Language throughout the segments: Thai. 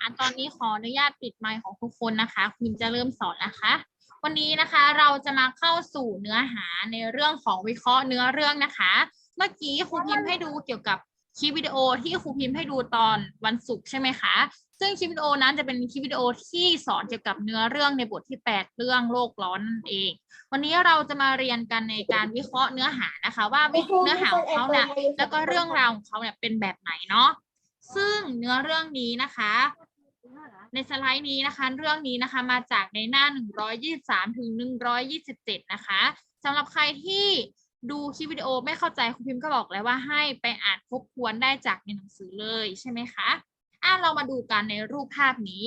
อะตอนนี้ขออนุญาตปิดไมค์ของทุกคนนะคะ คุณจะเริ่มสอนนะคะ วันนี้นะคะเราจะมาเข้าสู่เนื้อหาในเรื่องของวิเคราะห์เนื้อเรื่องนะคะ เมื่อกี้ครูพิมพ์ให้ดูเกี่ยวกับ คลิปวิดีโอที่ครูพิมพ์ให้ดูตอนวันศุกร์ใช่ไหมคะ ซึ่งคลิปวิดีโอนั้นจะเป็นคลิปวิดีโอที่สอนเกี่ยวกับเนื้อเรื่องในบทที่ 8 เรื่องโลกร้อนนั่นเอง วันนี้เราจะมาเรียนกันในการวิเคราะห์เนื้อหานะคะ ว่าเนื้อหาของเขาเนี่ยแล้วก็เรื่องราวของเขาเนี่ยเป็นแบบไหนเนาะ ซึ่งเนื้อเรื่องนี้นะคะในสไลด์นี้นะคะเรื่องนี้นะคะมาจากในหน้า 123 ถึง 127 นะคะสำหรับใครที่ ดูคลิปวิดีโอไม่เข้าใจครูพิมพ์ก็บอกแล้วว่าให้ไปอ่านทบทวนได้จากในหนังสือเลยใช่ไหมคะอะเรามาดูกันในรูปภาพนี้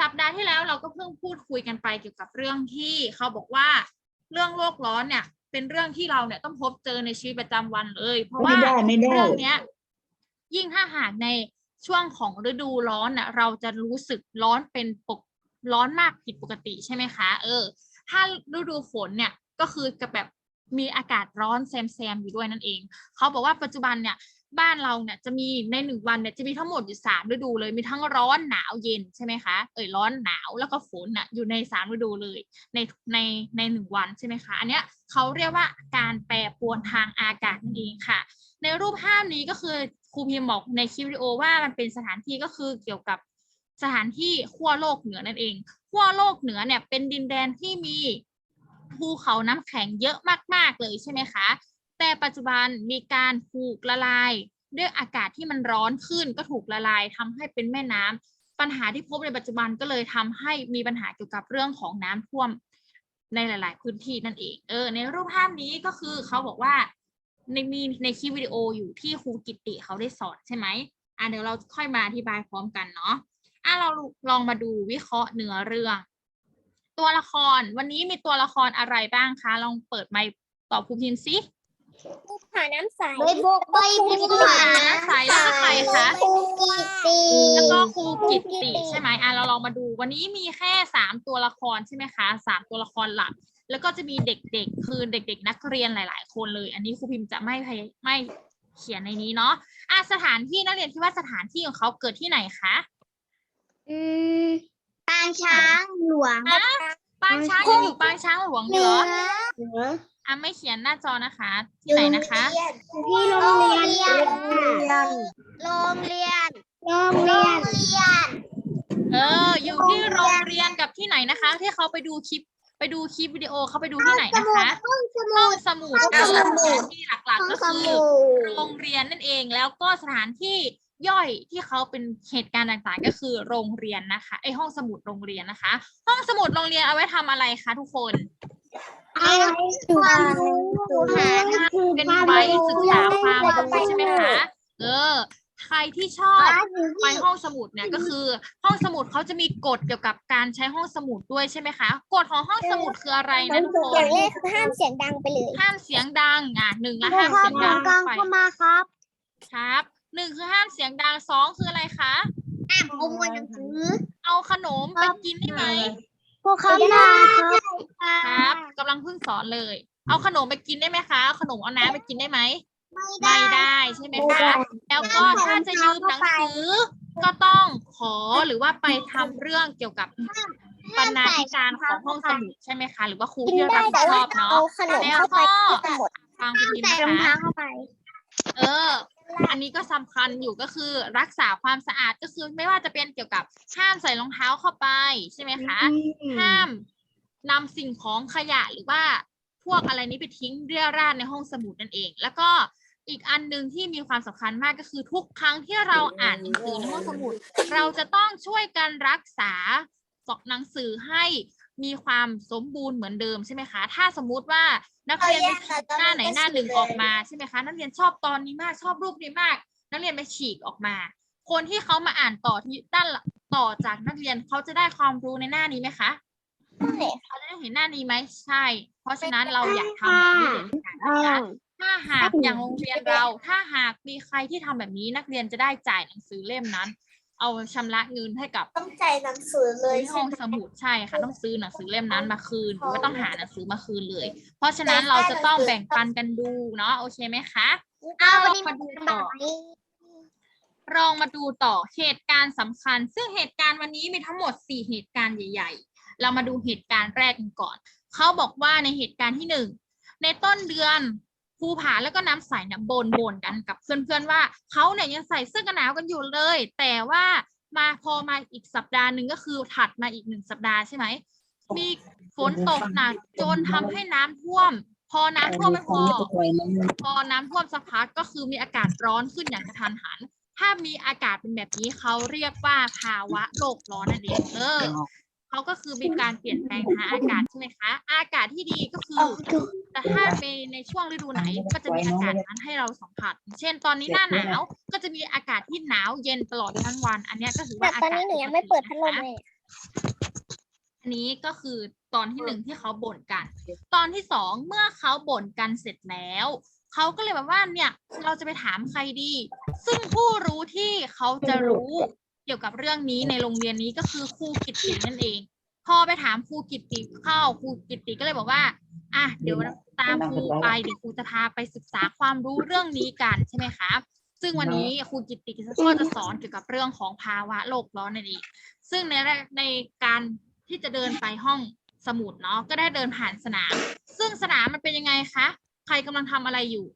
สัปดาห์ที่แล้วเราก็เพิ่งพูดคุยกันไปเกี่ยวกับเรื่องที่เขาบอกว่าเรื่องโลกร้อนเนี่ยเป็นเรื่องที่เราเนี่ยต้องพบเจอในชีวิตประจำวันเลย เพราะว่าไม่ได้ไม่ได้เรื่องเนี้ยยิ่งถ้าหากในช่วงของฤดูร้อนน่ะเราจะรู้สึกร้อนเป็นปกร้อนมากผิดปกติใช่ไหมคะ เออ ถ้าฤดูฝนเนี่ยก็คือจะแบบ มีอากาศร้อนแซมแซมๆอยู่ด้วยนั่นเอง เขาบอกว่าปัจจุบันเนี่ยบ้านเราเนี่ยจะมีในหนึ่งวันเนี่ยจะมีทั้งหมดอยู่สามฤดูเลยมีทั้งร้อนหนาวเย็นใช่ไหมคะเอ่ยร้อนหนาวแล้วก็ฝนน่ะอยู่ในสามฤดูเลยในในในหนึ่งวันใช่ไหมคะอันเนี้ยเขาเรียกว่าการแปรปรวนทางอากาศนั่นเองค่ะ ในรูปภาพนี้ก็คือครูพิมบอกในคลิปวิดีโอว่ามันเป็นสถานที่ก็คือเกี่ยวกับสถานที่ขั้วโลกเหนือนั่นเองขั้วโลกเหนือเนี่ยเป็นดินแดนที่มี ภูเขาน้ำแข็งเยอะมาก ๆ เลยใช่ไหมคะ แต่ปัจจุบันมีการถูกละลาย ด้วยอากาศที่มันร้อนขึ้นก็ถูกละลายทำให้เป็นแม่น้ำปัญหาที่พบในปัจจุบันก็เลยทำให้มีปัญหาเกี่ยวกับเรื่องของน้ำท่วมในหลาย ๆ พื้นที่นั่นเอง เออ ในรูปภาพนี้ก็คือเขาบอกว่าในมีในคลิปวิดีโออยู่ที่ครูกิตติเขาได้สอนใช่ไหมอะเดี๋ยวเราค่อยมาอธิบายพร้อมกันเนาะอะเราลองมาดูวิเคราะห์เนื้อเรื่อง ตัวละคร วันนี้มีตัวละครอะไรบ้างคะ ลองเปิดไมค์ตอบครูพิมพ์สิภูผาน้ำใสใบบุกใบบุกภูผาน้ำใสแล้วก็ใครคะภูกิตีแล้วก็ครูกิตติใช่ไหมอะเราลองมาดู วันนี้มีแค่สามตัวละครใช่ไหมคะสามตัวละครหลัก แล้วก็จะมีเด็กๆ คือเด็ก ๆ นักเรียนหลาย ๆ คนเลย อันนี้ครูพิมพ์จะไม่พยไม่เขียนในนี้เนาะอะสถานที่นักเรียนคิดว่าสถานที่ของเขาเกิดที่ไหนคะ อืม ปางช้างหลวงอะปางช้างยังอยู่ปางช้างหลวงอยู่เหรอเหนืออะไม่เขียนหน้าจอนะคะที่ไหนนะคะ ที่โรงเรียนโรงเรียนโรงเรียนโรงเรียนเออ อยู่ที่โรงเรียนกับที่ไหนนะคะ ที่เขาไปดูคลิปไปดูคลิปวิดีโอเขาไปดูที่ไหนนะคะห้องสห้มุองดสมุดห้องเออสมุดสถานที่หลักๆก็คือโรงเรียนนั่นเองแล้วก็สถานที่ ย่อยที่เขาเป็นเหตุการณ์ต่างๆ ก็คือโรงเรียนนะคะไอห้องสมุดโรงเรียนนะคะ ห้องสมุดโรงเรียนเอาไว้ทำอะไรคะทุกคนเอาความรู้หาเป็นไว้ศึกษาความรู้ใช่ไหมคะเออใครที่ชอบไปห้องสมุดเนี่ยก็คือ ห้องสมุดเขาจะมีกฎเกี่ยวกับการใช้ห้องสมุดด้วยใช่ไหมคะกฎของห้องสมุดคืออะไรนะทุกคอนย่างแรกคือห้ามเสียงดังไปเลยห้ามเสียงดังอะหนึ่งละห้ามเสียงดังไปมาครับ ครับ หนึ่งคือห้ามเสียงดังสองคืออะไรคะอ่านประมวลหนังสือเอาขนมไปกินได้ไหมพวกเขาได้ครับกำลังเพิ่งสอนเลย เอาขนมไปกินได้ไหมคะเอาขนมเอาน้ำไปกินได้ไหมไม่ได้ใช่ไหมคะแล้วก็ถ้าจะยืมหนังสือ ก็ต้องขอหรือว่าไปทำเรื่องเกี่ยวกับบรรณาธิการของห้องสมุดใช่ไหมคะ หรือว่าครูกินที่ได้รับผิแต่ดชว่าอบเนาะเอาขนมเข้าไปทั้งหมดฟังคุณพิมพ์ใส่นะรองเท้าคะเข้าไปเออ อันนี้ก็สำคัญอยู่ก็คือรักษาความสะอาดก็คือไม่ว่าจะเป็นเกี่ยวกับห้ามใส่รองเท้าเข้าไปใช่ไหมคะ ห้ามนำสิ่งของขยะหรือว่าพวกอะไรนี้ไปทิ้งเรี่ยราดในห้องสมุดนั่นเอง แล้วก็อีกอันหนึ่งที่มีความสำคัญมากก็คือทุกครั้งที่เราอ่านหนังสือในห้องสมุด เราจะต้องช่วยกันรักษาหนังสือให้ มีความสมบูรณ์เหมือนเดิมใช่ไหมคะ ถ้าสมมุติว่านักเรียนไปฉีกหน้าไหนหน้าหนึ่งออกมาใช่ไหมคะ นักเรียนชอบตอนนี้มากชอบรูปนี้มาก นักเรียนไปฉีกออกมา คนที่เขามาอ่านต่อที่ด้านหลังต่อจากนักเรียนเขาจะได้ความรู้ในหน้านี้ไหมคะเขาจะได้เห็นหน้านี้ไหมใช่ เพราะฉะนั้นเราอยากทำแบบนี้เหมือนกันนะคะถ้าหากอย่างโรงเรียนเรา ถ้าหากมีใครที่ทำแบบนี้นักเรียนจะได้จ่ายหนังสือเล่มนั้น เอาชำระเงินให้กับต้องจ่ายหนังสือเลยที่ห้องสมุดใช่ค่ะ ต้องซื้อหนังสือเล่มนั้นมาคืนหรือว่าต้องหาหนังสือมาคืนเลย เพราะฉะนั้นเราจะต้องแบ่งปันกันดูเนาะโอเคไหมคะเอาเราวันนี้มาดูต่อลองมาดูต่อเหตุการณ์สำคัญ ซึ่งเหตุการณ์วันนี้มีทั้งหมดสี่เหตุการณ์ใหญ่ ๆ เรามาดูเหตุการณ์แรกกันก่อน เขาบอกว่าในเหตุการณ์ที่หนึ่งในต้นเดือน ภูผาแล้วก็น้ำใสเนี่ยบนบ่นกันกับเพื่อนๆว่าเขาเนี่ยยังใส่เสื้อกันหนาวกันอยู่เลย แต่ว่ามาพอมาอีกสัปดาห์หนึ่งก็คือถัดมาอีกหนึ่งสัปดาห์ใช่ไหมมีฝนตกหนักจนทำให้น้ำท่วม พอน้ำท่วมไม่พอ พอน้ำท่วมสักพักก็คือมีอากาศร้อนขึ้นอย่างกระทันหัน ถ้ามีอากาศเป็นแบบนี้เขาเรียกว่าภาวะโลกร้อนนั่นเองเออ เขาก็คือมีการเปลี่ยนแปลงทางอากาศใช่ไหมคะ อากาศที่ดีก็คือ แต่ถ้าในในช่วงฤดูไหนก็จะมีอากาศนั้นให้เราสัมผัส เช่นตอนนี้หน้าหนาวก็จะมีอากาศที่หนาวเย็นตลอดทั้งวัน อันเนี้ยก็ถือแต่ว่าอาตอนกาศนี้หนูยังไม่เปิดพัดลมนะคะเลยอันนี้ก็คือตอนที่หนึ่งที่เขาบ่นกัน ตอนที่สองเมื่อเขาบ่นกันเสร็จแล้วเขาก็เลยแบบว่าเนี่ยเราจะไปถามใครดี ซึ่งผู้รู้ที่เขาจะรู้ เกี่ยวกับเรื่องนี้ในโรงเรียนนี้ก็คือครูกิตตินั่นเองพอไปถามครูกิตติเข้าครูกิตติก็เลยบอกว่าอะเดี๋ยวตามครูไปเดี๋ยวครูจะพาไปศึกษาความรู้เรื่องนี้กันใช่ไหมคะซึ่งวันนี้ครูกิตติก็จะสอนเกี่ยวกับเรื่องของภาวะโลกร้อนนั่นเองซึ่งในแรกในการที่จะเดินไปห้องสมุดเนาะก็ได้เดินผ่านสนาม ซึ่งสนามมันเป็นยังไงคะ ใครกำลังทำอะไรอยู่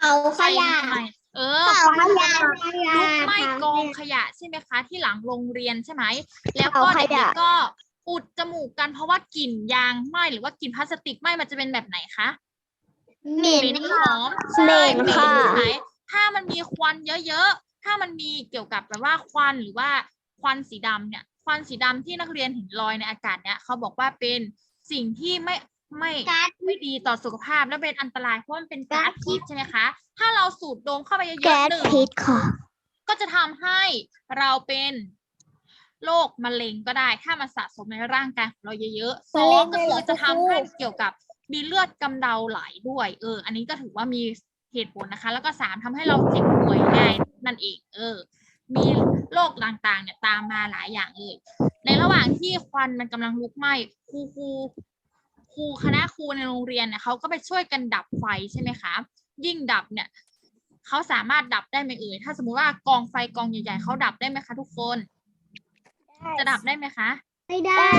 เอาขใครยะทำอะไร เออเอาไฟขยะลุกไหม้กองขยะใช่ไหมคะ ที่หลังโรงเรียนใช่ไหมแล้วก็เอาขเด็ยะกๆก็อุดจมูกกันเพราะว่ากลิ่นยางไหม้หรือว่ากลิ่นพลาสติกไหม้มันจะเป็นแบบไหนคะเหม็นเหม็นหค่ะอมเหม็ใช่นเหม็นค่ะใช่ไหมถ้ามันมีควันเยอะๆ ถ้ามันมีเกี่ยวกับแบบว่าควันหรือว่าควันสีดำเนี่ย ควันสีดำที่นักเรียนเห็นลอยในอากาศเนี่ยเขาบอกว่าเป็นสิ่งที่ไม่ ไม่ก๊าซไม่ดีต่อสุขภาพและเป็นอันตรายเพราะมันเป็นก๊าซพิษใช่ไหมคะ ถ้าเราสูดดมเข้าไปเยแก๊อะสๆหนึ่งพิษค่ะก็จะทำให้เราเป็นโรคมะเร็งก็ได้ ถ้ามันสะสมในร่างกายของเราเยอะๆสองก็คือจะทำให้เกี่ยวกับมีเลือดกำเดาไหลด้วย เออ อันนี้ก็ถือว่ามีเหตุผลนะคะ แล้วก็สามทำให้เราเจ็บป่วยง่ายนั่นเอง เออ มีโรคต่างๆเนี่ยตามมาหลายอย่างเลย ในระหว่างที่ควันมันกำลังลุกไหม้ครูครู ครูคณะครูในโรงเรียนเนี่ยเขาก็ไปช่วยกันดับไฟใช่ไหมคะ ยิ่งดับเนี่ยเขาสามารถดับได้ไหมเอ่ยถ้าสมมุติว่ากองไฟกองใหญ่ๆเขาดับได้ไหมคะทุกคน จะดับได้ไหมคะไม่ได้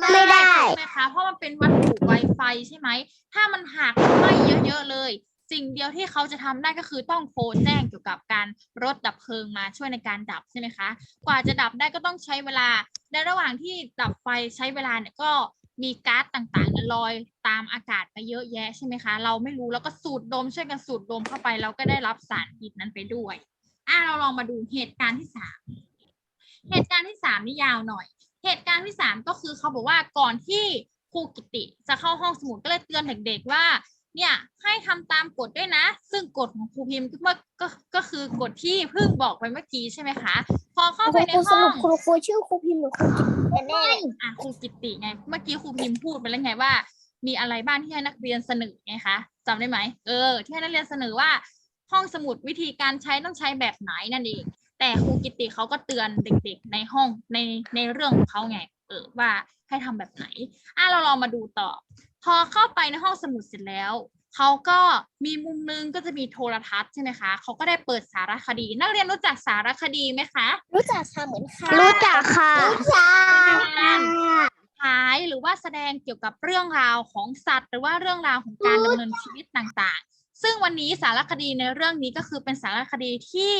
ไม่ได้ใช่ไหมคะเพราะมันเป็นวัตถุไวไฟใช่ไหมถ้ามันหักไหม้เยอะๆเลย สิ่งเดียวที่เขาจะทำได้ก็คือต้องโทรแจ้งเกี่ยวกับการรถดับเพลิงมาช่วยในการดับใช่ไหมคะ กว่าจะดับได้ก็ต้องใช้เวลาในระหว่างที่ดับไฟใช้เวลาเนี่ยก็ มีก๊าซต่างๆนั้นลอยตามอากาศไปเยอะแยะใช่ไหมคะ เราไม่รู้แล้วก็สูดดมช่วยกันสูดดมเข้าไปเราก็ได้รับสารพิษนั้นไปด้วยอะเราลองมาดูเหตุการณ์ที่สามเหตุการณ์ที่สามนี่ยาวหน่อย เหตุการณ์ที่สามก็คือเขาบอกว่าก่อนที่ครูกิติจะเข้าห้องสมุดก็เลยเตือนเด็กๆว่า เนี่ยให้ทำตามกฎด้วยนะ ซึ่งกฎของครูพิมพ์ก็เมื่อก็ก็คือกฎที่เพิ่งบอกไปเมื่อกี้ใช่ไหมคะ พอเข้าไปในครูสห้อรุงปครูครูชื่อครูพิมพ์หรือครูกิตกันแน่เลยอะครูกิติไง เมื่อกี้ครูพิมพ์พูดไปแล้วไงว่า มีอะไรบ้างที่ให้นักเรียนเสนอไงคะจำได้ไหมเออ ที่ให้นักเรียนเสนอว่า ห้องสมุดวิธีการใช้ต้องใช้แบบไหนนั่นเอง แต่ครูกิติเขาก็เตือนเด็ก ๆ ในห้องในในเรื่องของเขาไงเออว่าให้ทำแบบไหน อะเราลองมาดูต่อ พอเข้าไปในห้องสมุดเสร็จแล้วเขาก็มีมุมนึงก็จะมีโทรทัศน์ใช่ไหมคะเขาก็ได้เปิดสารคดี นักเรียนรู้จักสารคดีไหมคะ รู้จักค่ะเหมือนค่ะรู้จักค่ะรู้จักขายหรือว่าแสดงเกี่ยวกับเรื่องราวของสัตว์ หรือว่าเรื่องราวของการดำเนินชีวิตต่างๆ ซึ่งวันนี้สารคดีในเรื่องนี้ก็คือเป็นสารคดีที่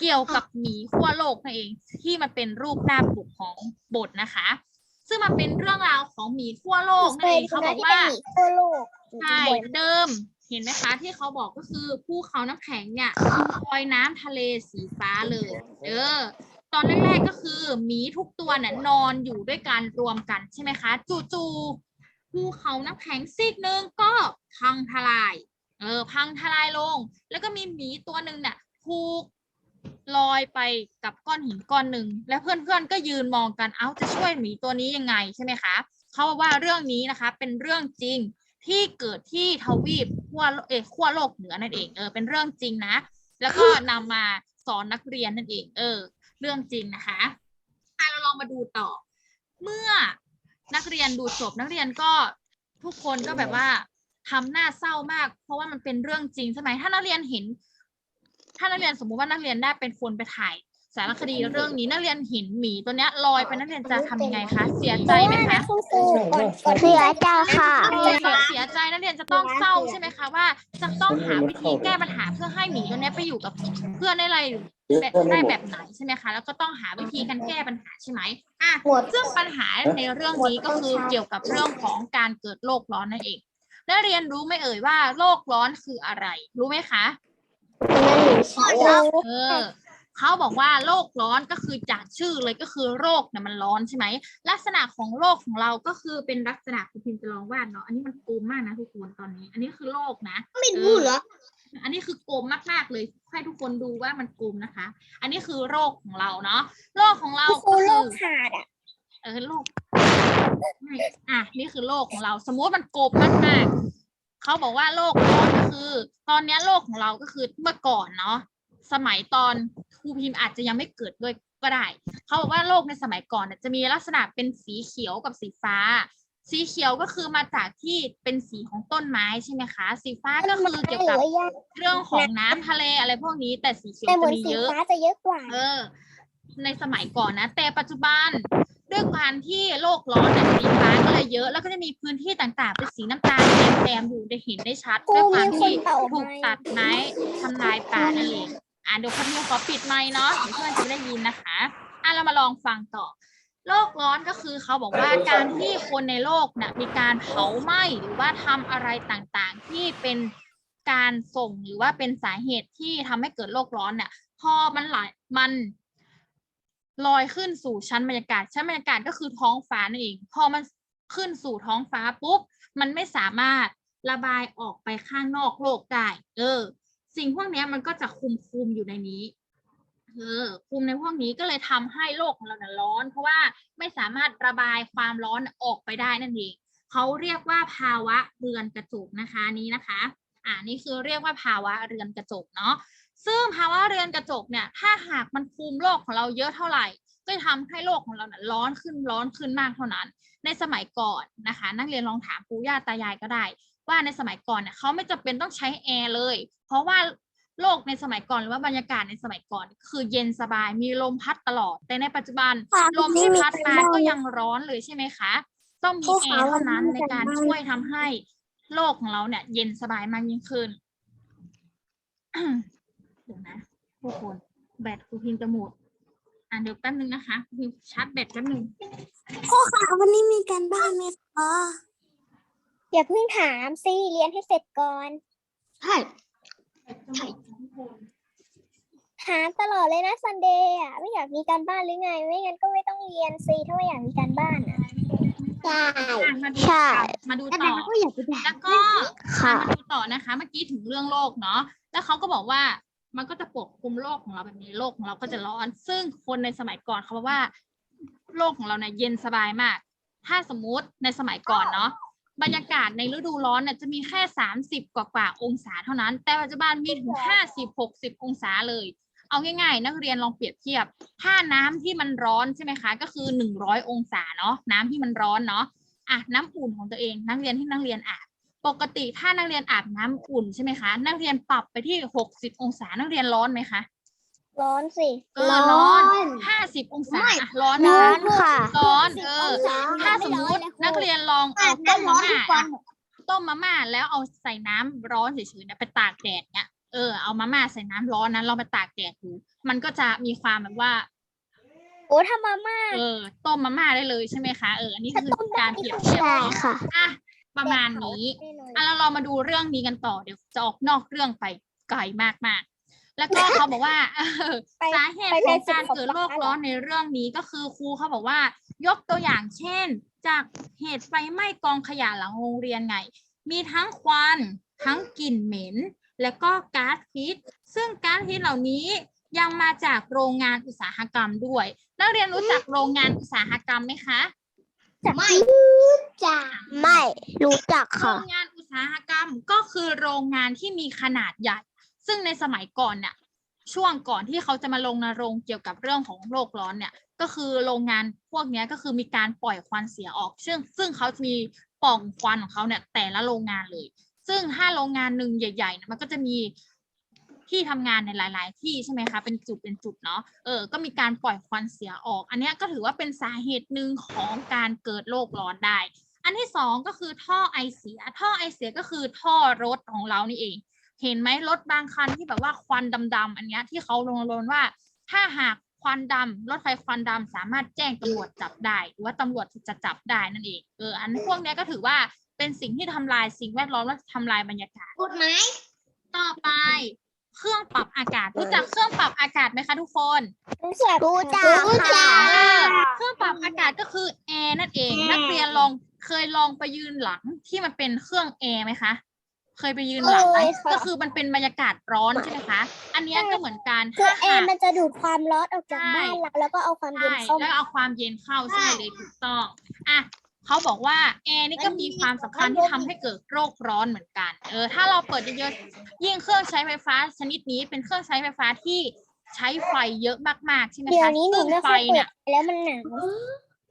เกี่ยวกับหมีขั้วโลกนั่นเอง ที่มันเป็นรูปหน้าปกของบทนะคะ ซึ่งมันเป็นเรื่องราวของหมีขั้วโลกนั่นเองเขาบอกว่าทั่วโลกใช่เดิม เห็นไหมคะที่เขาบอกก็คือภูเขาน้ำแข็งเนี่ยลอยน้ำทะเลสีฟ้าเลยเออตอนแรกๆก็คือหมีทุกตัวเนี่ยนอนอยู่ด้วยกันรวมกันใช่ไหมคะจู่ๆภูเขาน้ำแข็งซีกหนึ่งก็พังทลาย เออ พังทลายลง แล้วก็มีหมีตัวหนึ่งเนี่ยถูก ลอยไปกับก้อนหินก้อนหนึ่งและเพื่อนๆก็ยืนมองกันเอ้าจะช่วยหมีตัวนี้ยังไงใช่ไหมคะเขาบอกว่าเรื่องนี้นะคะเป็นเรื่องจริงที่เกิดที่ทวีปขั้วโลเอขั้วโลกเหนือนั่นเองเออเป็นเรื่องจริงนะ แล้วก็นำมาสอนนักเรียนนั่นเอง เออ เรื่องจริงนะคะอะเราลองมาดูต่อ เมื่อนักเรียนดูจบนักเรียนก็ทุกคนก็แบบว่าทำหน้าเศร้ามาก เพราะว่ามันเป็นเรื่องจริงใช่ไหมถ้านักเรียนเห็น ถ้านักเรียนสมมุติว่านักเรียนได้เป็นคนไปถ่ายสารคดีเรื่องนี้นักเรียนเห็นหมีตัวเนี้ยลอยไปนักเรียนจะทำยังไงคะเสียใจไหมคะ คุณครูก่อนก่อนเสียใจค่ะเสียใจนักเรียนจะต้องเศร้าใช่ไหมคะว่าจะต้องหาวิธีแก้ปัญหาเพื่อให้หมีตัวเนี้ยไปอยู่กับเพื่อนได้ไรแบบได้แบบไหนใช่ไหมคะแล้วก็ต้องหาวิธีการแก้ปัญหาใช่ไหมอะซึ่งปัญหาในเรื่องนี้ก็คือเกี่ยวกับเรื่องของการเกิดโลกร้อนนั่นเองนักเรียนรู้ไหมเอ่ยว่าโลกร้อนคืออะไร รู้ไหมคะ เออเขาบอกว่าโลกร้อนก็คือจากชื่อเลยก็คือโรคเนี่ยมันร้อนใช่ไหมลักษณะของโลกของเราก็คือเป็นลักษณะคุณพิมพ์จะลองวาดเนาะอันนี้มันกลมมากนะทุกคนตอนนี้ อันนี้คือโลกนะไม่รู้เหรออันนี้คือกลมมากๆเลยให้ทุกคนดูว่ามันกลมนะคะ อันนี้คือโรคของเราเนาะโรคของเราคุณครูก็โลคืกอขาดอะเออโลกไม่อะนี่คือโลกของเรา สมมติว่ามันกลมมากๆ เขาบอกว่าโลกร้อนก็คือ ตอนเนี้ยโลกของเราก็คือเมื่อก่อนเนาะสมัยตอนครูพิมพ์อาจจะยังไม่เกิดด้วยก็ได้เขาบอกว่าโลกในสมัยก่อนเนี่ยจะมีลักษณะเป็นสีเขียวกับสีฟ้า สีเขียวก็คือมาจากที่เป็นสีของต้นไม้ใช่ไหมคะ สีฟ้าก็คือเกี่ยวกับหรือว่าเรื่องของน้ำทะเลอะไรพวกนี้ แต่สีเขียวแต่เหมืจะอนมีสีเยอะฟ้าจะเยอะกว่าเออ ในสมัยก่อนนะ แต่ปัจจุบัน ด้วยความที่โลกร้อนเนี่ยสีฟ้าก็เลยเยอะ แล้วก็จะมีพื้นที่ต่างๆ เป็นสีน้ำตาลแซมๆอยู่ได้เห็นได้ชัดครูด้วยความมีคนที่เป่าถูกไม้ตัดไม้ทำลายป่านั่นเองอะเดี๋ยวคนนี้ขอปิดไมค์เนาะเดี๋ยวเพื่อนจะไม่ได้ยินนะคะอะเรามาลองฟังต่อ โลกร้อนก็คือเขาบอกว่าการที่คนในโลกน่ะมีการเผาไหม้หรือว่าทำอะไรต่างๆ ที่เป็นการส่งหรือว่าเป็นสาเหตุที่ทำให้เกิดโลกร้อนเนี่ยพอมันไหลมัน ลอยขึ้นสู่ชั้นบรรยากาศ ชั้นบรรยากาศก็คือท้องฟ้านั่นเอง พอมันขึ้นสู่ท้องฟ้าปุ๊บ มันไม่สามารถระบายออกไปข้างนอกโลกได้ เออ สิ่งพวกนี้มันก็จะคุมคุมอยู่ในนี้ เออ คุมในพวกนี้ก็เลยทำให้โลกของเราเนี่ยร้อน เพราะว่าไม่สามารถระบายความร้อนออกไปได้นั่นเอง เขาเรียกว่าภาวะเรือนกระจกนะคะนี้นะคะ อ่านี่คือเรียกว่าภาวะเรือนกระจกเนาะ ซึ่งภาวะเรือนกระจกเนี่ย ถ้าหากมันคุมโลกของเราเยอะเท่าไหร่ ก็จะทำให้โลกของเราเนี่ยร้อนขึ้นร้อนขึ้นมากเท่านั้น ในสมัยก่อนนะคะ นักเรียนลองถามปู่ย่าตายายก็ได้ ว่าในสมัยก่อนเนี่ยเขาไม่จำเป็นต้องใช้แอร์เลย เพราะว่าโลกในสมัยก่อนหรือว่าบรรยากาศในสมัยก่อน คือเย็นสบายมีลมพัดตลอด แต่ในปัจจุบันค่ะลมที่พัดมาไม่มีใครมองก็ยังร้อนเลยใช่ไหมคะ ต้องมีครูแอคะร์เท่านั้นวันนี้ในมีการการบ้านช่วยทำให้โลกของเราเนี่ย เย็นสบายมากยิ่งขึ้น เดี๋ยวนะทุกคนแบตครูพิมพ์จะหมดอะเดี๋ยวแป๊บนึงนะคะครูพิมพ์ชาร์จแบตแป๊บนึงครูค่ะวันนี้มีการบ้านไหมคะอย่าเพิ่งถามสิเรียนให้เสร็จก่อนใช่ใช่ถามตลอดเลยนะซันเดย์อะไม่อยากมีการบ้านหรือไง ไม่งั้นก็ไม่ต้องเรียนสิถ้าไม่อยากมีการบ้านอะใช่อะมาดูใช่มาดูแต่ต่อก็อยากไปด่าแล้วก็ค่ะมาดูต่อนะคะ เมื่อกี้ถึงเรื่องโลกเนาะ แล้วเขาก็บอกว่า มันก็จะปกคลุมโลกของเราแบบนี้โลกของเราก็จะร้อน ซึ่งคนในสมัยก่อนเขาบอกว่า โลกของเราเนี่ยเย็นสบายมาก ถ้าสมมุติในสมัยก่อนเนาะบรรยากาศในฤดูร้อนเนี่ยจะมีแค่สามสิบกว่ากว่าองศาเท่านั้น แต่ปัจจุบันมีถึงห้าสิบหกสิบองศาเลย เอาง่ายๆ นักเรียนลองเปรียบเทียบ ถ้าน้ำที่มันร้อนใช่ไหมคะ ก็คือหนึ่งร้อยองศาเนาะน้ำที่มันร้อนเนาะอะน้ำอุ่นของตัวเอง นักเรียนที่นักเรียนอาบ ปกติถ้านักเรียนอาบน้ำอุ่นใช่ไหมคะ นักเรียนปรับไปที่หกสิบองศานักเรียนร้อนไหมคะร้อนสิเออร้อนห้าสิบองศาอะร้อนไหมร้อคะนค่ะร้อนเออองศาถ้าสมมุตินักเรียนลองเอาต้มมาม่าอะต้มมาม่าแล้วเอาใส่น้ำร้อนเฉยๆเนี่ยไปตากแดดเนี่ยเออเอามาม่าใส่น้ำร้อนนั้นลองไปตากแดดดูมันก็จะมีความแบบว่าโอ้ถ้ามาม่าเออต้มมาม่าได้เลยใช่ไหมคะเอออันนี้คือการเปรียบเทียบใช่เนาะค่ะอะ ประมาณนี้อะเราเรามาดูเรื่องนี้กันต่อเดี๋ยวจะออกนอกเรื่องไปไกลมากมากๆแล้วก็เขาบอกว่าเออไปสาเหตุไปขในองสุดการของเกิดฟ้าโลกร้อนในเรื่องนี้ก็คือครูเขาบอกว่า ยกตัวอย่างเช่น จากเหตุไฟไหม้กองขยะหลังโรงเรียนไง มีทั้งควันทั้งกลิ่นเหม็น และก็ก๊าซพิษ ซึ่งก๊าซพิษเหล่านี้ยังมาจากโรงงานอุตสาหกรรมด้วย นักเรียนรู้จักโรงงานอุตสาหกรรมไหมคะ ไม่จ้าไม่รู้จักโรค่ะ งงานอุตสาหกรรมก็คือโรงงานที่มีขนาดใหญ่ ซึ่งในสมัยก่อนเนี่ยช่วงก่อนที่เขาจะมาลงนรงค์เกี่ยวกับเรื่องของโลกร้อนเนี่ย ก็คือโรงงานพวกเนี้ยก็คือมีการปล่อยควันเสียออก ซึ่งซึ่งเขาจะมีปล่องควันของเขาเนี่ยแต่ละโรงงานเลย ซึ่งถ้าโรงงานหนึ่งใหญ่ๆเนี่ยมันก็จะมี ที่ทำงานในหลาย ๆ ที่ใช่ไหมคะ เป็นจุดเป็นจุดเนาะเออก็มีการปล่อยควันเสียออก อันนี้ก็ถือว่าเป็นสาเหตุหนึ่งของการเกิดโลกร้อนได้ อันที่สองก็คือท่อไอเสีย ท่อไอเสียก็คือท่อรถของเรานี่เอง เห็นไหมรถบางคันที่แบบว่าควันดำๆอันนี้ที่เขาลงรณว่า ถ้าหากควันดำรถไฟควันดำสามารถแจ้งตำรวจจับได้ หรือว่าตำรวจจะจับได้นั่นเองเอออันพวกนี้ก็ถือว่าเป็นสิ่งที่ทำลายสิ่งแวดล้อมและทำลายบรรยากาศพูดไหมต่อไป เครื่องปรับอากาศ รู้จักเครื่องปรับอากาศไหมคะทุกคน รู้จักรู้จักรู้จักเออเครื่องปรับอากาศก็คือแอร์นั่นเอง นักเรียนลองเคยลองไปยืนหลังที่มันเป็นเครื่องแอร์ไหมคะ เคยไปยืนหลังไหมเคยค่ะก็คือมันเป็นบรรยากาศร้อนใช่ไหมคะ อันเนี้ยก็เหมือนกันคือถ้าแอหากร์มันจะดูดความร้อนออกจากใช่บ้านเราแล้วก็เอาความเย็นใช่เข้าแล้วมาเอาความเย็นเข้าใช่เลยถูกต้องอะ เขาบอกว่าแอร์นี่ก็มีความสำคัญที่ทำให้เกิดโรคร้อนเหมือนกัน เออ ถ้าเราเปิดเยอะๆยิ่งเครื่องใช้ไฟฟ้าชนิดนี้เป็นเครื่องใช้ไฟฟ้าที่ใช้ไฟเยอะมากๆใช่ไหมเดี๋ยวคะนี้หนูซึ่งไม่ไฟค่อยเปิเนี่ดย แล้วมันหนาว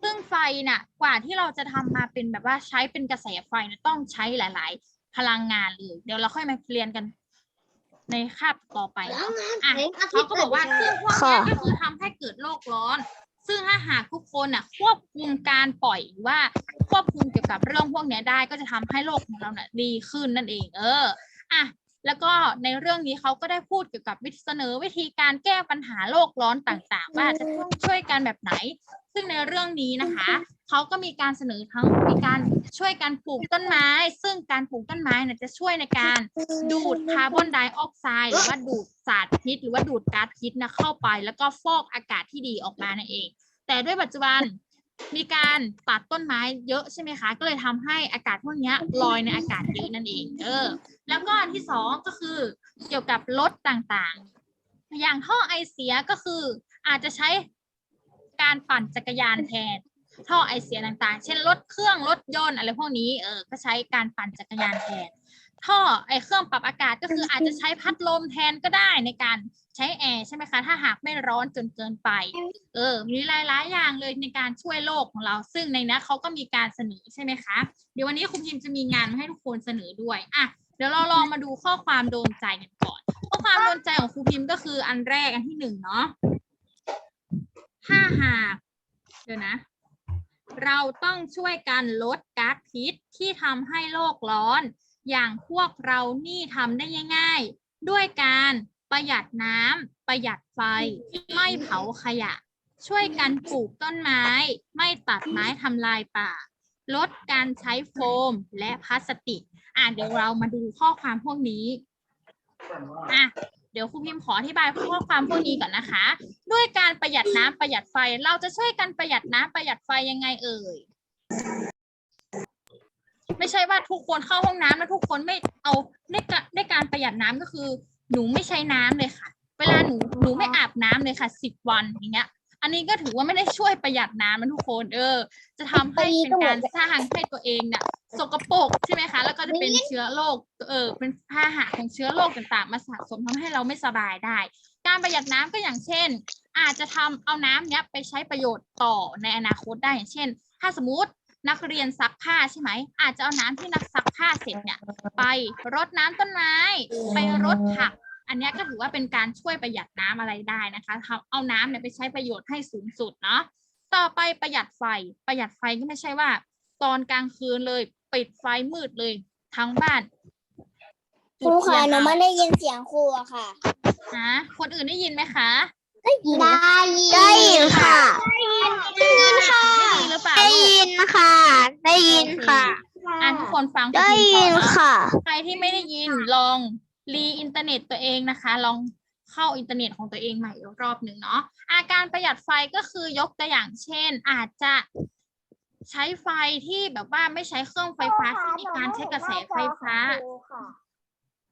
ซึ่งไฟน่ะ กว่าที่เราจะทำมาเป็นแบบว่าใช้เป็นกระแสไฟเนี่ยต้องใช้หลาย ๆ พลังงานเลย เดี๋ยวเราค่อยมาเรียนกันในคาบต่อไปเนาะอะเขาก็บอกว่าเครื่องพวกเนี้ยก็คือทำให้เกิดโลกร้อน ซึ่งถ้าหากทุกคนอะควบคุมการปล่อยหรือว่าควบคุมเกี่ยวกับเรื่องพวกนี้ได้ก็จะทำให้โลกของเราเนี่ยดีขึ้นนั่นเอง เอออะแล้วก็ในเรื่องนี้เขาก็ได้พูดเกี่ยวกับวิธีเสนอวิธีการแก้ปัญหาโลกร้อนต่างๆ ว่าจะต้องช่วยกันแบบไหน ซึ่งในเรื่องนี้นะคะเขาก็มีการเสนอทั้งมีการช่วยกันปลูกต้นไม้ ซึ่งการปลูกต้นไม้เนี่ยจะช่วยในการดูดคาร์บอนไดออกไซด์หรือว่าดูดสารพิษ หรือว่าดูดก๊าซพิษนะเข้าไป แล้วก็ฟอกอากาศที่ดีออกมานั่นเอง แต่ด้วยปัจจุบันมีการตัดต้นไม้เยอะใช่ไหมคะ ก็เลยทำให้อากาศพวกเนี้ยลอยในอากาศเยอะนั่นเอง เออ แล้วก็อันที่สองก็คือเกี่ยวกับรถต่างๆ อย่างท่อไอเสียก็คืออาจจะใช้ การปั่นจักรยานแทน ท่อไอเสียต่างๆ เช่นรถเครื่องรถยนต์อะไรพวกนี้เออก็ใช้การปั่นจักรยานแทน ท่อไอเครื่องปรับอากาศก็คืออาจจะใช้พัดลมแทนก็ได้ในการใช้แอร์ใช่ไหมคะถ้าหากไม่ร้อนจนเกินไป เออ มีหลายๆอย่างเลยในการช่วยโลกของเรา ซึ่งในนี้เขาก็มีการเสนอใช่ไหมคะเดี๋ยววันนี้คุณพิมพ์จะมีงานมาให้ทุกคนเสนอด้วยอะเดี๋ยวเราลองมาดูข้อความโดนใจกันก่อน ข้อความโดนใจของครูพิมพ์ก็คืออันแรกอันที่หนึ่งเนาะ ถ้าหากเดี๋ยวนะ เราต้องช่วยกันลดก๊าซพิษที่ทำให้โลกร้อน อย่างพวกเรานี่ทำได้ง่ายๆ ด้วยการประหยัดน้ำประหยัดไฟไม่เผาขยะ ช่วยกันปลูกต้นไม้ ไม่ตัดไม้ทำลายป่า ลดการใช้โฟมและพลาสติก อะเดี๋ยวเรามาดูข้อความพวกนี้ อะ เดี๋ยวครูพิมพ์ขออธิบายข้อความพวกนี้ก่อนนะคะ ด้วยการประหยัดน้ำประหยัดไฟ เราจะช่วยกันประหยัดน้ำประหยัดไฟยังไงเอ่ย ไม่ใช่ว่าทุกคนเข้าห้องน้ำแล้วทุกคนไม่เอาได้กะได้การประหยัดน้ำก็คือ หนูไม่ใช้น้ำเลยค่ะ เวลาหนูหนูไม่อาบน้ำเลยค่ะสิบวันอย่างเงี้ย อันนี้ก็ถือว่าไม่ได้ช่วยประหยัดน้ำนะทุกคน เออ จะทำให้เป็นการสร้างให้ตัวเองเนี่ยสกปรกใช่ไหมคะ แล้วก็จะเป็นเชื้อโรคเออเป็นพาหะของเชื้อโรคต่างๆ มาสะสมทำให้เราไม่สบายได้ การประหยัดน้ำก็อย่างเช่น อาจจะทำเอาน้ำเนี้ยไปใช้ประโยชน์ต่อในอนาคตได้อย่างเช่น ถ้าสมมตินักเรียนซักผ้าใช่ไหม อาจจะเอาน้ำที่นักซักผ้าเสร็จเนี่ย ไปรดน้ำต้นไม้ ไปรดผัก อันเนี้ยก็ถือว่าเป็นการช่วยประหยัดน้ำอะไรได้นะคะทำเอาน้ำเนี่ยไปใช้ประโยชน์ให้สูงสุดเนาะต่อไปประหยัดไฟประหยัดไฟก็ไม่ใช่ว่า ตอนกลางคืนเลยปิดไฟมืดเลยทั้งบ้านครูค่ะหนูจุดเทียนไม่ได้ยินเสียงครูอะค่ะเอาฮะคนอื่นได้ยินไหมคะได้ยินได้ยินได้ยินค่ะได้ยินค่ะ ได้ยินหรือเปล่าได้ลูกยินค่ะได้ยินค่ะอะทุกคนฟังครูได้พิมพ์ต่ยิอนเนาะค่ะ ใครที่ไม่ได้ยินลอง รีอินเทอร์เน็ตตัวเองนะคะ ลองเข้าอินเทอร์เน็ตของตัวเองใหม่อีกรอบหนึ่งเนาะอาการประหยัดไฟก็คือยกตัวอย่างเช่น อาจจะใช้ไฟที่แบบว่าไม่ใช้เครื่องไฟฟ้าที่มีการใช้กระแสไฟฟ้า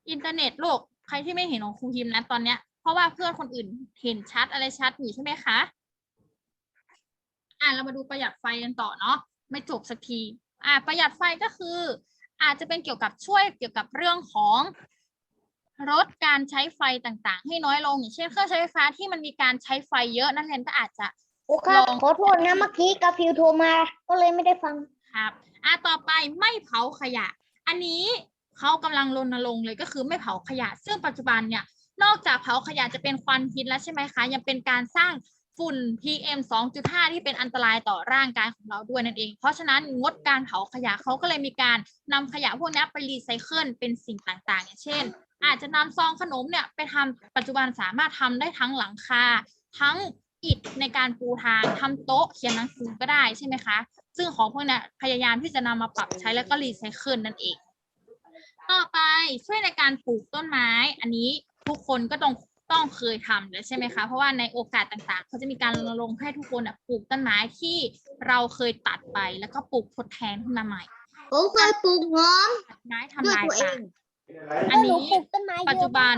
อินเทอร์เน็ตโลกใครที่ไม่เห็นของครูพิมพ์นะตอนเนี้ยเพราะว่าเพื่อนคนอื่นเห็นชัดอะไรชัดอยู่ใช่ไหมคะอะเรามาดูประหยัดไฟกันต่อเนาะไม่จบสักทีอะประหยัดไฟก็คือ อาจจะเป็นเกี่ยวกับช่วยเกี่ยวกับเรื่องของ ลดการใช้ไฟต่างๆ ให้น้อยลงอย่างเช่นเครื่องใช้ไฟฟ้าที่มันมีการใช้ไฟเยอะนักเรียนก็อาจจะครูครับลองขอโทษนะเมื่อกี้กาฟิวโทรมา ก็เลยไม่ได้ฟัง ครับอะต่อไปไม่เผาขยะ อันนี้เขากำลังรณรงค์เลยก็คือไม่เผาขยะ ซึ่งปัจจุบันเนี่ยนอกจากเผาขยะจะเป็นควันพิษแล้วใช่ไหมคะ ยังเป็นการสร้างฝุ่น PM 2.5 ที่เป็นอันตรายต่อร่างกายของเราด้วยนั่นเอง เพราะฉะนั้นงดการเผาขยะเขาก็เลยมีการนำขยะพวกนี้ไปรีไซเคิลเป็นสิ่งต่างๆ อย่างเช่น อาจจะนำซองขนมเนี่ยไปทำปัจจุบันสามารถทำได้ทั้งหลังคาทั้งอิฐในการปูทางทำโต๊ะเขียนหนังสือก็ได้ใช่ไหมคะ ซึ่งของพวกเนี้ยพยายามที่จะนำมาปรับใช้แล้วก็รีไซเคิลนั่นเอง ต่อไปช่วยในการปลูกต้นไม้ อันนี้ทุกคนก็ต้องต้องเคยทำเลยใช่ไหมคะ เพราะว่าในโอกาสต่างๆ เขาจะมีการรณรงค์ให้ทุกคนน่ะปลูกต้นไม้ที่เราเคยตัดไปแล้วก็ปลูกทดแทนขึ้นมาใหม่ผมเคยปลูกหอมตัดไม้ด้ทำวยลายตัวเอป่าง อันหนูนี้ปลูกต้นไม้เยอะปัจจุบัน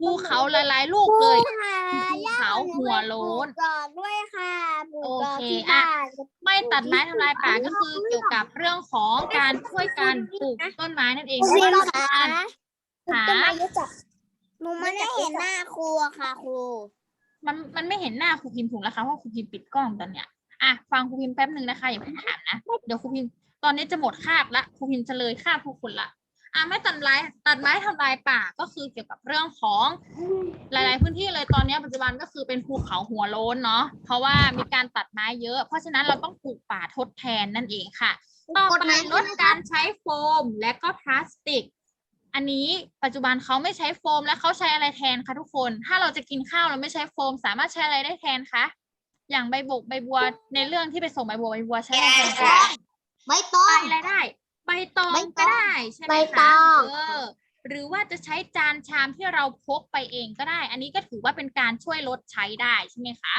ภูเขาหลายๆ ลูกเลยภูเขาหัวโล้นปลูกดอกด้วยค่ะปลูกดอกโอเคที่อะบ้านไม่ตัดไม้ทำลายป่าก็คือเกี่ยวกับเรื่องของการช่วยกันปลูกต้นไม้นั่นเองครูเพราะว่าคะการปลูกหาต้นไม้เยอะจัดหนูไม่ได้เห็นหน้าครูอะค่ะครูมันมันไม่เห็นหน้าครูพิมพ์ถูกแล้วค่ะเพราะครูพิมพ์ปิดกล้องตอนเนี้ยอะฟังครูพิมพ์แป๊บหนึ่งนะคะอย่าเพิ่งถามนะเดี๋ยวครูพิมพ์ตอนนี้จะหมดคาบละครูพิมพ์จะเลยคาบทุกคนละ อะไม่ตัดไม้ตัดไม้ทำลายป่าก็คือเกี่ยวกับเรื่องของหลาย ๆ พื้นที่เลยตอนนี้ปัจจุบันก็คือเป็นภูเขาหัวโล้นเนาะเพราะว่ามีการตัดไม้เยอะ เพราะฉะนั้นเราต้องปลูกป่าทดแทนนั่นเองค่ะต่อไปลดการใช้โฟมและก็พลาสติก อันนี้ปัจจุบันเขาไม่ใช้โฟม แล้วเขาใช้อะไรแทนคะทุกคน ถ้าเราจะกินข้าวเราไม่ใช้โฟม สามารถใช้อะไรได้แทนคะอย่างใบบกใบบัวในเรื่องที่ไปส่งใบบัวใบบัวใช้อะไรแทน ใช่ไหมใบคะตองเออหรือว่าจะใช้จานชามที่เราพกไปเองก็ได้ อันนี้ก็ถือว่าเป็นการช่วยลดใช้ได้ใช่ไหมคะ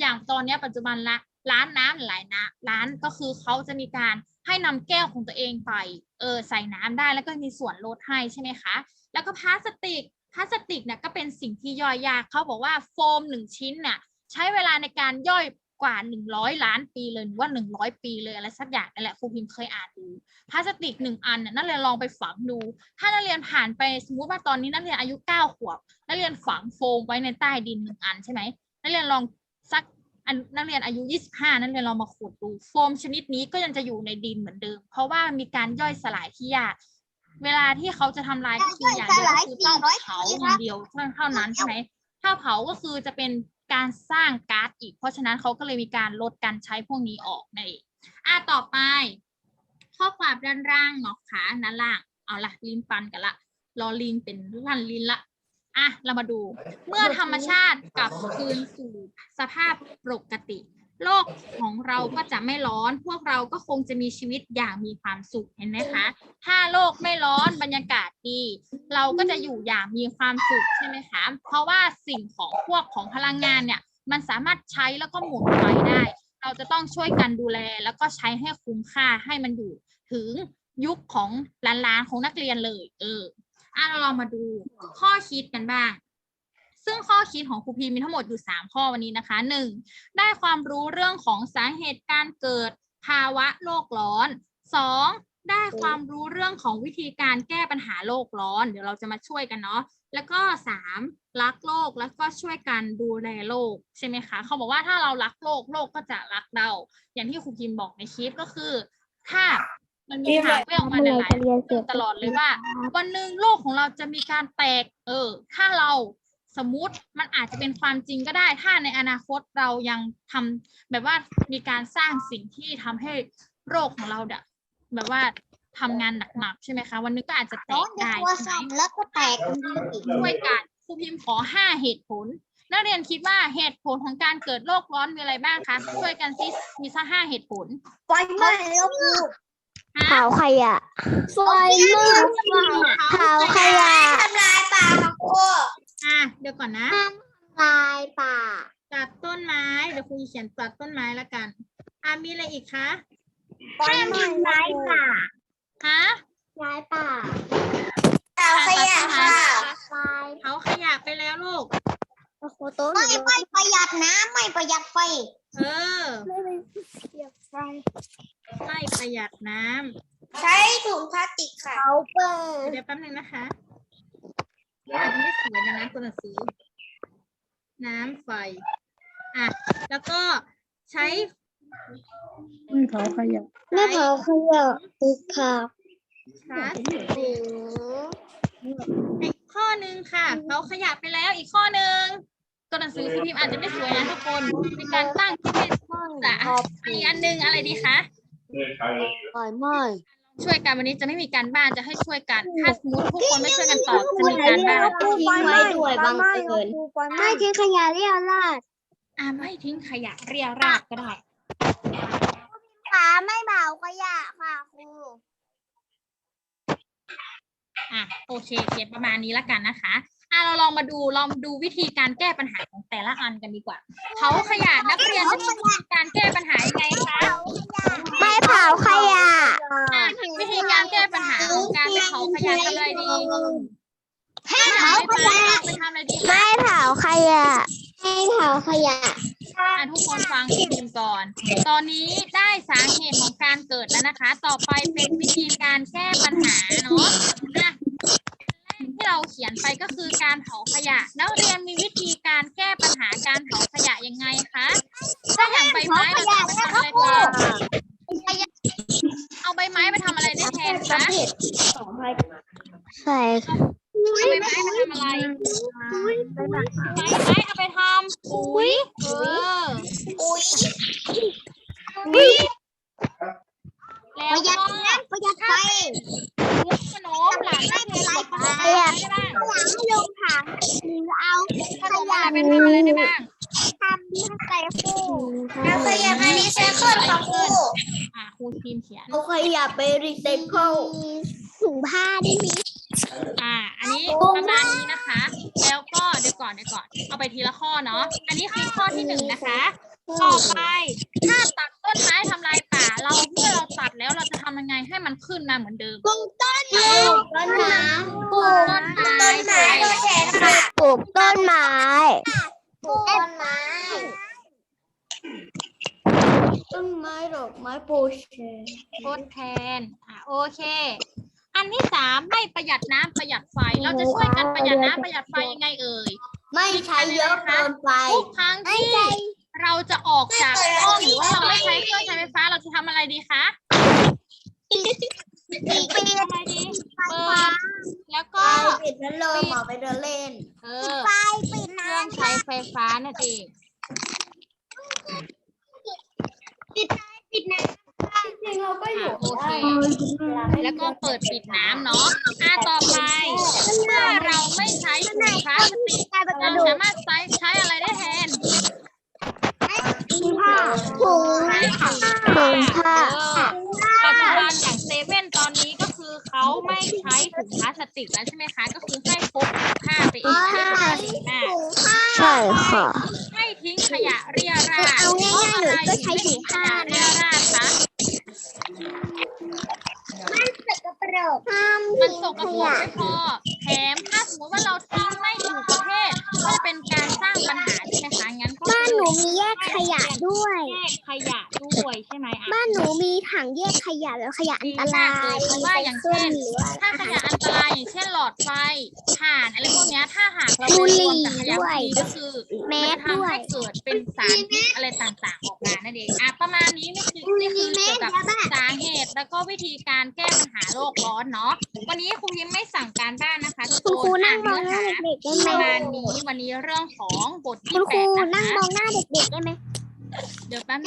อย่างตอนเนี้ยปัจจุบันละร้านน้ำหลายนะร้านก็คือเขาจะมีการให้นำแก้วของตัวเองไปเออใส่น้ำได้แล้วก็มีส่วนลดให้ใช่ไหมคะ แล้วก็พลาสติกพลาสติกเนี่ยก็เป็นสิ่งที่ย่อยยากเขาบอกว่าโฟมหนึ่งชิ้นเนี่ยใช้เวลาในการย่อย กว่าหนึ่งร้อยล้านปีเลยหรือว่าหนึ่งร้อยปีเลยอะไรสักอย่างนั่นแหละครูพิมพ์เคยอ่านดูพลาสติกหนึ่งอันน่ะนักเรียนลองไปฝังดู ถ้านักเรียนผ่านไปสมมติว่าตอนนี้นักเรียนอายุเก้าขวบนักเรียนฝังโฟมไว้ในใต้ดินหนึ่งอันใช่ไหมนักเรียนลองสักนักเรียนอายุ 25 นักเรียนลองมาขุดดูโฟมชนิดนี้ก็ยังจะอยู่ในดินเหมือนเดิม เพราะว่ามีการย่อยสลายที่ยากเวลาที่เขาจะทำลายก็คืออย่างเดียวคือต้องเผาอย่างเดียวเท่านั้นใช่ไหมถ้าเผาก็คือจะเป็น การสร้างก๊าซอีก เพราะฉะนั้นเขาก็เลยมีการลดการใช้พวกนี้ออกนั่นเองอะต่อไป ข้อความด้านล่างเนาะขาด้านล่าง เอาละลิ้นฟันกันละรอลินเป็นลั่นลิ้นละอะเรามาดู เมื่อธรรมชาติกลับคืนสู่สภาพปกติ โลกของเราก็จะไม่ร้อน พวกเราก็คงจะมีชีวิตอย่างมีความสุขเห็นไหมคะ ถ้าโลกไม่ร้อนบรรยากาศดี เราก็จะอยู่อย่างมีความสุขใช่ไหมคะ เพราะว่าสิ่งของพวกของพลังงานเนี่ยมันสามารถใช้แล้วก็หมุนไปได้ เราจะต้องช่วยกันดูแลแล้วก็ใช้ให้คุ้มค่าให้มันอยู่ถึงยุคของล้านๆของนักเรียนเลย เอออะเราลองมาดูข้อคิดกันบ้าง ซึ่งข้อคิดของครูพีมีทั้งหมดอยู่ 3 ข้อวันนี้นะคะ 1. ได้ความรู้เรื่องของสาเหตุการเกิดภาวะโลกร้อน 2. ได้ความรู้เรื่องของวิธีการแก้ปัญหาโลกร้อน เดี๋ยวเราจะมาช่วยกันเนาะแล้วก็ 3. รักโลกแล้วก็ช่วยกันดูแลโลกใช่ไหมคะเขาบอกว่าถ้าเรารักโลกโลกก็จะรักเรา อย่างที่ครูพิมบอกในคลิปก็คือ ถ้ามันมีข่าวแว่วมาหลายๆก็ตลอดเลยว่าวันหนึ่งโลกของเราจะมีการแตกเออ ถ้าเรา สมมุติมันอาจจะเป็นความจริงก็ได้ ถ้าในอนาคตเรายังทำแบบว่ามีการสร้างสิ่งที่ทำให้โรคของเราเนี่ยแบบว่าทำงานหนักๆใช่ไหมคะ วันหนึงก็อาจจะแตร้อนกจะได้ตัวใช่สั่นไหมแล้วก็แตกทันทีอีกช่วยกันครูพิมพ์ขอห้าเหตุผล นักเรียนคิดว่าเหตุผลของการเกิดโลกร้อนมีอะไรบ้างคะช่วยกันซิมีสักห้าเหตุผลไฟไหม้แล้วครูฮะเผาขยะไฟไหม้เผาขยะทำลายป่าค่ะครู อะเดี๋ยวก่อนนะลายป่า ตัดต้นไม้เดี๋ยวครูเขียนตัดต้นไม้แล้วกัน อะมีอะไรอีกคะไฟไหม้ลายป่าฮะลายป่าเผาขยะค่ะเผาขยะไปแล้วลูกโอ้โหโต๊ะไม่ไม่ประหยัดน้ำไม่ประหยัดไฟ เออ ไม่ไม่เสียบไฟ ไม่ประหยัดน้ำใช้ถุงพลาสติกค่ะเผาเปิดเดี๋ยวแป๊บนึงนะคะ อ่านไม่สวยนะนะตัวหนังสือ น้ำไฟ อะ แล้วก็ใช้ไม่เผาขยะไม่เผาขยะติดค่ะพลาสติกโอ้ไอ้ข้อหนึ่งค่ะเขาขยับไปแล้วอีกข้อหนึ่งตัวหนังสือที่พิมพ์อาจจะไม่สวยนะทุกคนมีการตั้งที่เป็นข้อแต่อีกอันหนึ่งอะไรดีคะก่อยไม่ ช่วยกันวันนี้จะไม่มีการบ้านจะให้ช่วยกันถ้าสมมติทุกคนไม่ช่วยกันตอบจะมีการบ้าน ทิ้งไว้ด้วยบางเอิญไม่ทิ้งขยะเรียราดอ่าไม่ทิ้งขยะเรียราดก็ได้ขาไม่เผาขยะค่ะครูอะโอเคเขียนประมาณนี้ละกันนะคะ อะเราลองมาดูลองดูวิธีการแก้ปัญหาของแต่ละอันกันดีกว่าเผาขยะนักเรียนจะมีวิธีการแก้ปัญหายังไงคะไม่เผาขยะอะวิธีการแก้ปัญหาของการไม่เผาขยะทำอะไรดีให้เผาขยะไปทำอะไรดีคะไม่เผาขยะให้เผาขยะอะทุกคนฟังคุณพิมพ์ก่อน ตอนนี้ได้สาเหตุของการเกิดแล้วนะคะ ต่อไปเป็นวิธีการแก้ปัญหาเนาะอะ ที่เราเขียนไปก็คือการเผาขยะ นักเรียนมีวิธีการแก้ปัญหาการเผาขยะยังไงคะถ้าอย่างใบไม้เราจะเอาไปทำอะไรแทนเอาใบไม้ไปทำอะไรได้แทนคะใส่เอาใบไม้ไปทำอะไรใบไม้เอาไปทำปุ๋ยเออปุ๋ย แล้วก็ประหยัดไฟมุกขนมหลานนักเรียนบอกว่าอะไรได้บ้างหลังให้ลงถังหรือเอาขนมอะไรเป็นทำอะไรได้บ้างทำใส่คู่เอาขยะไปรีไซเคิลค่ะครูอะครูทีมเขียนเอาขยะไปรีไซเคิลถุงผ้าได้ไหมอ่า อันนี้ประมาณนี้นะคะ แล้วก็เดี๋ยวก่อนเดี๋ยวก่อน เอาไปทีละข้อเนาะ อันนี้คือข้อที่หนึ่งนะคะ ต่อไป ถ้าตัดต้นไม้ทำลายป่า เราเมื่อเราตัดแล้วเราจะทำยังไงให้มันขึ้นมาเหมือนเดิม ปลูกต้นไม้ปลูกต้นไม้ปลูกต้นไม้ต้นไม้ปลูกต้นไม้ปลูกต้นไม้ ต้นไม้ดอกไม้ปูเชทดแทน อะโอเค อันที่สามไม่ประหยัดน้ำประหยัดไฟ เราจะช่วยกันประหยัดน้ำประหยัดไฟยังไงเอ่ย ไม่ใช้เยอะเกินไปทุกครั้งที่ เราจะออกจากห้องหรือว่าเราไม่ใช้เครื่องใช้ไฟฟ้าเราจะทำอะไรดีคะทำอะไรดีเปิดแล้วก็ปิดพัดลมออกไปเดินเล่นเออไฟปิดเคน้รื่องใช้ไฟฟ้านั่นเองำปิดน้ำจริงเราก็อยู่โอเคแล้วก็เปิดปิดน้ำเนาะอะต่อไปเมื่อเราไม่ใช้ถุงพลาสติก เราสามารถใช้ใช้อะไรได้แทน ถุงผ้าถุงใช้ถุงถุงผ้าเออปัจจุบันอย่างเซเว่นตอนนี้ก็คือเขาไม่ใช้ถุงพลาสติกแล้วใช่ไหมคะ ก็คือให้พกถุงผ้าไปเองไม่ต้องใช้ถุงผ้าใช่ค่ะไม่ทิ้งขยะเรียราดเอาง่ายๆหนูก็ใช้ถุงผ้าเรียราดคะกระเปรกห้ามมันสกปรกไม่พอแถมถ้าสมมติว่าเราทิ้งไม่ถูกประเภทก็จะเป็นการ มีแยกขยะด้วย แยกขยะด้วยใช่ไหมอะ บ้านหนูมีถังแยกขยะแล้วขยะอันตรายเพราะว่าอย่างเช่นหรือว่าถ้าขยะอันตรายอย่างเช่นหลอดไฟถ่านอะไรพวกเนี้ยถ้าหากเราบุไปหรี่รวมกับขยะพด้ววกยนี้ก็คือแมมันสจะด้ทำวยให้เกิดเป็นสารพิษอะไรต่างๆออกมานั่นเองอะประมาณนี้นี่คือนี่คือเกี่ยวกับสาเหตุแล้วก็วิธีการแก้ปัญหาโลกร้อนเนาะวันนี้ครูยิ้มไม่สั่งการบ้านนะคะทุกคุณคครูนนั่อ่างนมองเนื้อหน้าหาเด็กๆได้ปไหมระมาณนี้วันนี้เรื่องของบทคุที่ณแปครูดนั่งนะมอคะงหน้าเด็กๆได้ไหมเดี๋ยวแป๊บ